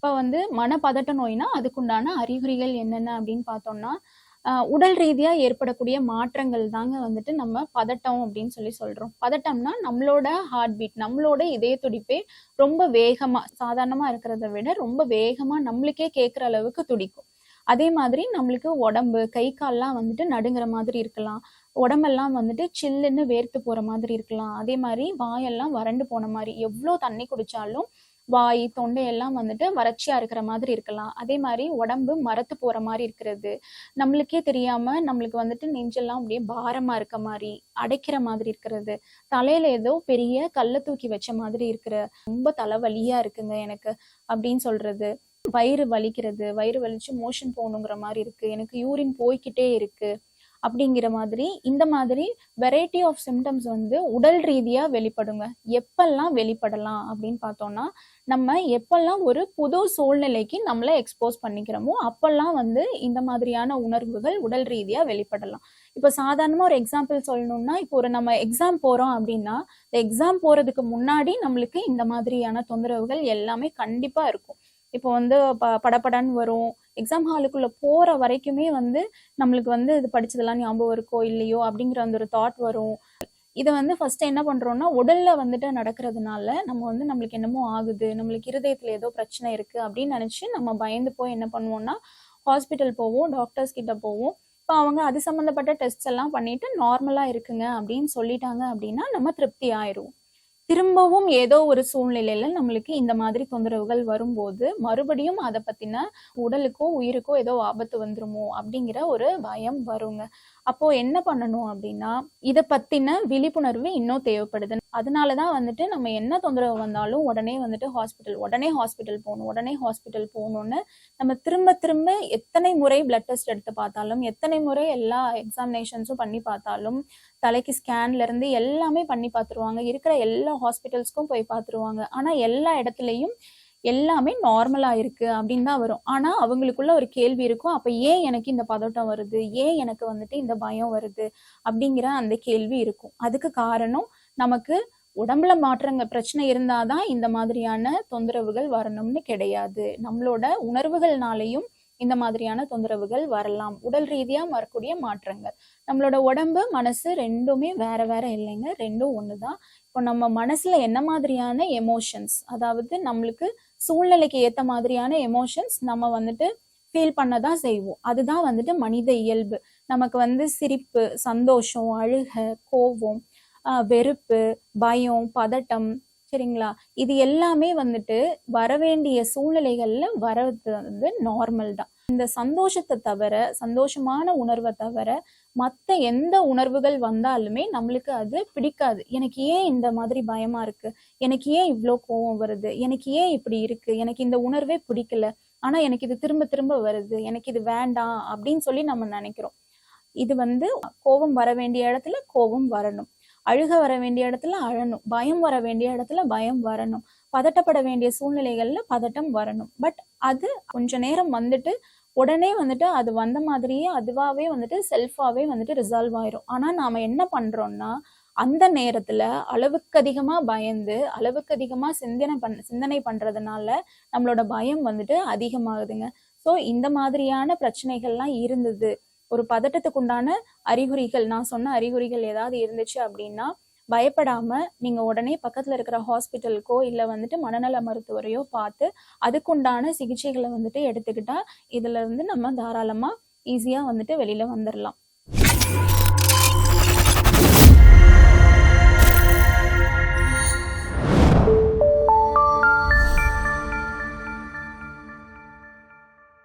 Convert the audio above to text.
இப்போ வந்து மனப்பதட்ட நோய்னா அதுக்குண்டான அறிகுறிகள் என்னென்ன அப்படின்னு பார்த்தோம்னா உடல் ரீதியாக ஏற்படக்கூடிய மாற்றங்கள் தாங்க வந்துட்டு நம்ம பதட்டம் அப்படின்னு சொல்லி சொல்கிறோம் பதட்டம்னா நம்மளோட ஹார்ட் பீட் நம்மளோட இதய துடிப்பே ரொம்ப வேகமாக சாதாரணமாக இருக்கிறத விட ரொம்ப வேகமாக நம்மளுக்கே கேட்குற அளவுக்கு துடிக்கும். அதே மாதிரி நம்மளுக்கு உடம்பு கை கால்லாம் வந்துட்டு நடுங்கிற மாதிரி இருக்கலாம். உடம்பெல்லாம் வந்துட்டு சில்லுன்னு வேர்த்து போகிற மாதிரி இருக்கலாம். அதே மாதிரி வாயெல்லாம் வறண்டு போன மாதிரி எவ்வளோ தண்ணி குடித்தாலும் வாய் தொண்டை எல்லாம் வந்துட்டு வறட்சியா இருக்கிற மாதிரி இருக்கலாம். அதே மாதிரி உடம்பு மரத்து போற மாதிரி இருக்கிறது. நம்மளுக்கே தெரியாம நம்மளுக்கு வந்துட்டு நெஞ்செல்லாம் அப்படியே பாரமா இருக்க மாதிரி அடைக்கிற மாதிரி இருக்கிறது. தலையில ஏதோ பெரிய கல்லை தூக்கி வச்ச மாதிரி இருக்கிற ரொம்ப தலைவலியா இருக்குங்க எனக்கு அப்படின்னு சொல்றது. வயிறு வலிக்கிறது. வயிறு வலிச்சு மோஷன் போகணுங்கிற மாதிரி இருக்கு. எனக்கு யூரின் போய்க்கிட்டே இருக்கு. அப்படிங்கிற மாதிரி இந்த மாதிரி வெரைட்டி ஆஃப் சிம்டம்ஸ் வந்து உடல் ரீதியாக வெளிப்படுங்க. எப்பெல்லாம் வெளிப்படலாம் அப்படின்னு பார்த்தோம்னா நம்ம எப்பெல்லாம் ஒரு புது சூழ்நிலைக்கு நம்மளை எக்ஸ்போஸ் பண்ணிக்கிறோமோ அப்பெல்லாம் வந்து இந்த மாதிரியான உணர்வுகள் உடல் ரீதியாக வெளிப்படலாம். இப்போ சாதாரணமாக ஒரு எக்ஸாம்பிள் சொல்லணும்னா இப்போ ஒரு நம்ம எக்ஸாம் போகிறோம் அப்படின்னா இந்த எக்ஸாம் போகிறதுக்கு முன்னாடி நம்மளுக்கு இந்த மாதிரியான தொந்தரவுகள் எல்லாமே கண்டிப்பாக இருக்கும். இப்போ வந்து ப படபடன்னு வரும். எக்ஸாம் ஹாலுக்குள்ளே போகிற வரைக்குமே வந்து நம்மளுக்கு வந்து இது படித்ததெல்லாம் ஞாபகம் இருக்கோ இல்லையோ அப்படிங்கிற அந்த ஒரு தாட் வரும். இதை வந்து ஃபஸ்ட்டு என்ன பண்ணுறோம்னா உடலில் வந்துட்டு நடக்கிறதுனால நம்ம வந்து நம்மளுக்கு என்னமோ ஆகுது நம்மளுக்கு இருதயத்தில் ஏதோ பிரச்சனை இருக்குது அப்படின்னு நினச்சி நம்ம பயந்து போய் என்ன பண்ணுவோம்னா ஹாஸ்பிட்டல் போவோம் டாக்டர்ஸ் கிட்ட போவோம். இப்போ அவங்க அது சம்மந்தப்பட்ட டெஸ்ட்ஸ் எல்லாம் பண்ணிட்டு நார்மலாக இருக்குங்க அப்படின்னு சொல்லிட்டாங்க அப்படின்னா நம்ம திருப்தி ஆயிடுவோம் திரும்பவும் ஏதோ ஒரு சூழ்நிலையில நம்மளுக்கு இந்த மாதிரி தொந்தரவுகள் வரும்போது மறுபடியும் அதை பத்தின உடலுக்கோ உயிருக்கோ ஏதோ ஆபத்து வந்துருமோ அப்படிங்கிற ஒரு பயம் வருங்க. அப்போ என்ன பண்ணணும் அப்படின்னா இதை பத்தின விழிப்புணர்வு இன்னும் தேவைப்படுது. அதனால தான் வந்துட்டு நம்ம என்ன தொந்தரவு வந்தாலும் உடனே வந்துட்டு ஹாஸ்பிட்டல் உடனே ஹாஸ்பிட்டல் போகணும் உடனே ஹாஸ்பிட்டல் போகணும்னு நம்ம திரும்ப திரும்ப எத்தனை முறை பிளட் டெஸ்ட் எடுத்து பார்த்தாலும் எத்தனை முறை எல்லா எக்ஸாமினேஷன்ஸும் பண்ணி பார்த்தாலும் தலைக்கு ஸ்கேன்ல இருந்து எல்லாமே பண்ணி பார்த்துருவாங்க. இருக்கிற எல்லா ஹாஸ்பிட்டல்ஸ்க்கும் போய் பார்த்துருவாங்க. ஆனா எல்லா இடத்துலையும் எல்லாமே நார்மலா இருக்கு அப்படின்னு தான் வரும். ஆனா அவங்களுக்குள்ள ஒரு கேள்வி இருக்கும். அப்ப ஏன் எனக்கு இந்த பதட்டம் வருது? ஏன் எனக்கு வந்துட்டு இந்த பயம் வருது? அப்படிங்கிற அந்த கேள்வி இருக்கும். அதுக்கு காரணம் நமக்கு உடம்புல மாற்றங்கள் பிரச்சனை இருந்தாதான் இந்த மாதிரியான தொந்தரவுகள் வரணும்னு கிடையாது. நம்மளோட உணர்வுகள்னாலையும் இந்த மாதிரியான தொந்தரவுகள் வரலாம். உடல் ரீதியா வரக்கூடிய மாற்றங்கள். நம்மளோட உடம்பு மனசு ரெண்டுமே வேற வேற இல்லைங்க. ரெண்டும் ஒண்ணுதான். இப்போ நம்ம மனசுல என்ன மாதிரியான எமோஷன்ஸ் அதாவது நம்மளுக்கு சூழ்நிலைக்கு ஏத்த மாதிரியான எமோஷன்ஸ் நம்ம வந்துட்டு ஃபீல் பண்ணதான் செய்வோம். அதுதான் வந்துட்டு மனித இயல்பு. நமக்கு வந்து சிரிப்பு சந்தோஷம் அழுக கோபம் வெறுப்பு பயம் பதட்டம் சரிங்களா? இது எல்லாமே வந்துட்டு வரவேண்டிய சூழ்நிலைகள்ல வர்றது வந்து நார்மல் தான். இந்த சந்தோஷத்தை தவிர சந்தோஷமான உணர்வை தவிர மற்ற எந்த உணர்வுகள் வந்தாலுமே நம்மளுக்கு அது பிடிக்காது. எனக்கு ஏன் இந்த மாதிரி பயமா இருக்கு? எனக்கு ஏன் இவ்வளோ கோவம் வருது? எனக்கு ஏன் இப்படி இருக்கு? எனக்கு இந்த உணர்வே பிடிக்கல. ஆனா எனக்கு இது திரும்ப திரும்ப வருது. எனக்கு இது வேண்டாம் அப்படின்னு சொல்லி நம்ம நினைக்கிறோம். இது வந்து கோபம் வர வேண்டிய இடத்துல கோபம் வரணும். அழுக வர வேண்டிய இடத்துல அழணும். பயம் வர வேண்டிய இடத்துல பயம் வரணும். பதட்டப்பட வேண்டிய சூழ்நிலைகளில் பதட்டம் வரணும். பட் அது கொஞ்ச நேரம் வந்துட்டு உடனே வந்துட்டு அது வந்த மாதிரியே அதுவாகவே வந்துட்டு செல்ஃபாகவே வந்துட்டு ரிசால்வ் ஆயிரும். ஆனால் நாம் என்ன பண்ணுறோம்னா அந்த நேரத்துல அளவுக்கு அதிகமாக பயந்து அளவுக்கு அதிகமாக சிந்தனை பண் சிந்தனை பண்ணுறதுனால நம்மளோட பயம் வந்துட்டு அதிகமாகுதுங்க. ஸோ இந்த மாதிரியான பிரச்சனைகள்லாம் இருந்தது. ஒரு பதட்டத்துக்கு உண்டான அறிகுறிகள் நான் சொன்ன அறிகுறிகள் ஏதாவது இருந்துச்சு அப்படின்னா பயப்படாம நீங்க உடனே பக்கத்துல இருக்கிற ஹாஸ்பிட்டலுக்கோ இல்ல வந்துட்டு மனநல மருத்துவரையோ பார்த்து அதுக்குண்டான சிகிச்சைகளை வந்துட்டு எடுத்துக்கிட்டா இதுல இருந்து நம்ம தாராளமா ஈஸியா வந்துட்டு வெளியில வந்துடலாம்